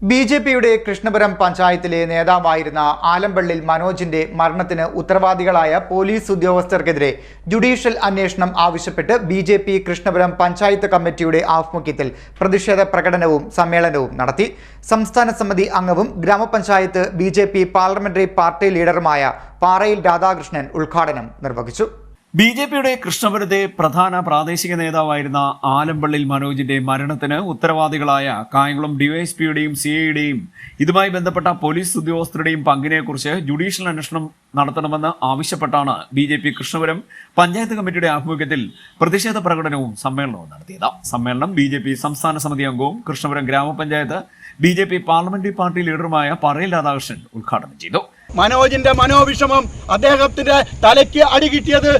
B J പിയുടെ കൃഷ്ണപുരം പഞ്ചായത്തിലെ നേതാവായിരുന്ന ആലമ്പള്ളിൽ മനോജിന്റെ മരണത്തിന് ഉത്തരവാദികളായ പോലീസ് ഉദ്യോഗസ്ഥർക്കെതിരെ ജുഡീഷ്യൽ അന്വേഷണം ആവശ്യപ്പെട്ട് B J P Krishnapuram panchayat കമ്മിറ്റിയുടെ ആഭിമുഖ്യത്തിൽ പ്രതിഷേധ പ്രകടനവും സമ്മേളനവും നടത്തി. സംസ്ഥാന സമിതി അംഗവും ഗ്രാമപഞ്ചായത്ത് ബി പാർലമെന്ററി പാർട്ടി ലീഡറുമായ പാറയിൽ രാധാകൃഷ്ണൻ ഉദ്ഘാടനം നിർവഹിച്ചു. ബി ജെ പിയുടെ കൃഷ്ണപുരത്തെ പ്രധാന പ്രാദേശിക നേതാവായിരുന്ന ആലമ്പള്ളിൽ മനോജിന്റെ മരണത്തിന് ഉത്തരവാദികളായ കായംകുളം ഡിവൈഎസ്പിയുടെയും സി ഐയുടെയും ഇതുമായി ബന്ധപ്പെട്ട പോലീസ് ഉദ്യോഗസ്ഥരുടെയും പങ്കിനെക്കുറിച്ച് ജുഡീഷ്യൽ അന്വേഷണം നടത്തണമെന്ന് ആവശ്യപ്പെട്ടാണ് B J P Krishnapuram panchayat കമ്മിറ്റിയുടെ ആഭിമുഖ്യത്തിൽ പ്രതിഷേധ പ്രകടനവും സമ്മേളനവും നടത്തിയത്. സമ്മേളനം ബി ജെ പി സംസ്ഥാന സമിതി അംഗവും കൃഷ്ണപുരം ഗ്രാമപഞ്ചായത്ത് B J P parliamentary party ലീഡറുമായ പറയിൽ Radhakrishnan ഉദ്ഘാടനം ചെയ്തു. മനോജിന്റെ മനോവിഷമം അദ്ദേഹത്തിന്റെ തലയ്ക്ക് അടികിട്ടിയത്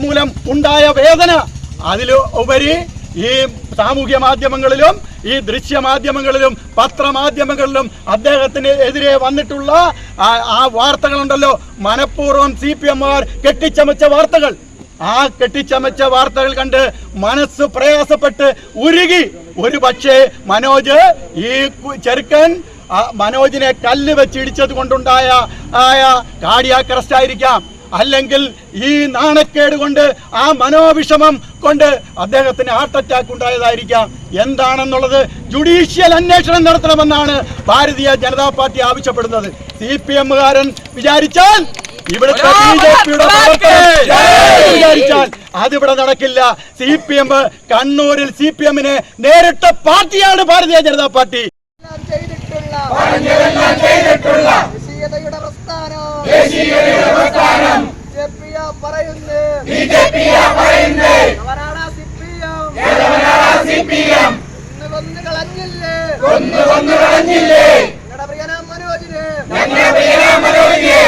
മൂലം ഉണ്ടായ വേദന. അതിൽ ഉപരി ഈ സാമൂഹ്യ മാധ്യമങ്ങളിലും ഈ ദൃശ്യ മാധ്യമങ്ങളിലും പത്രമാധ്യമങ്ങളിലും അദ്ദേഹത്തിന് എതിരെ വന്നിട്ടുള്ള ആ- വാർത്തകളുണ്ടല്ലോ. മനഃപൂർവം സി പി എമ്മുകാർ കെട്ടിച്ചമച്ച വാർത്തകൾ. ആ കെട്ടിച്ചമച്ച വാർത്തകൾ കണ്ട് മനസ്സ് പ്രയാസപ്പെട്ട് ഉരുകി. ഒരു പക്ഷേ മനോജ് ഈ ചെറുക്കൻ മനോജിനെ കല്ല് വെച്ചിടിച്ചത് കൊണ്ടുണ്ടായ ആയ കാർഡിയാക് അറസ്റ്റ് ആയിരിക്കാം. അല്ലെങ്കിൽ ഈ നാണക്കേട് കൊണ്ട് ആ മനോവിഷമം കൊണ്ട് അദ്ദേഹത്തിന് ഹാർട്ട് അറ്റാക്ക് ഉണ്ടായതായിരിക്കാം. എന്താണെന്നുള്ളത് ജുഡീഷ്യൽ അന്വേഷണം നടത്തണമെന്നാണ് ഭാരതീയ ജനതാ പാർട്ടി ആവശ്യപ്പെടുന്നത്. സി പി എമ്മുകാരൻ വിചാരിച്ചാൽ ഇവിടുത്തെ ബി ജെ പിയുടെ വിചാരിച്ചാൽ അതിവിടെ നടക്കില്ല. സി പി എം കണ്ണൂരിൽ സി പി എമ്മിനെ നേരിട്ട പാർട്ടിയാണ് ഭാരതീയ ജനതാ പാർട്ടി. ചെയ്തിട്ടുള്ള ദേശീയതയുടെ പ്രസ്ഥാനം. ബിജെപിയ പറയുന്നു. C CPM. എം കൊന്നു കളഞ്ഞില്ലേ? ഞങ്ങളുടെ പ്രിയനാം മനോജിന്.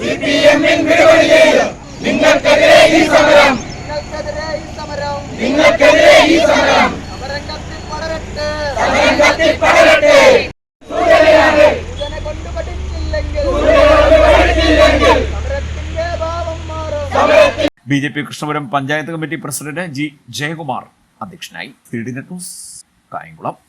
സിപിഎമ്മിൻ വിടുപടി ചെയ്യും. നിങ്ങൾക്കെതിരെ ഈ സമരം. നിങ്ങൾക്കെതിരെ ഈ സമരം. സമരം. കത്തി പടരട്ടെ. B J P Krishnapuram panchayat committee president G Jayakumar അധ്യക്ഷനായി. D net news Kayamkulam.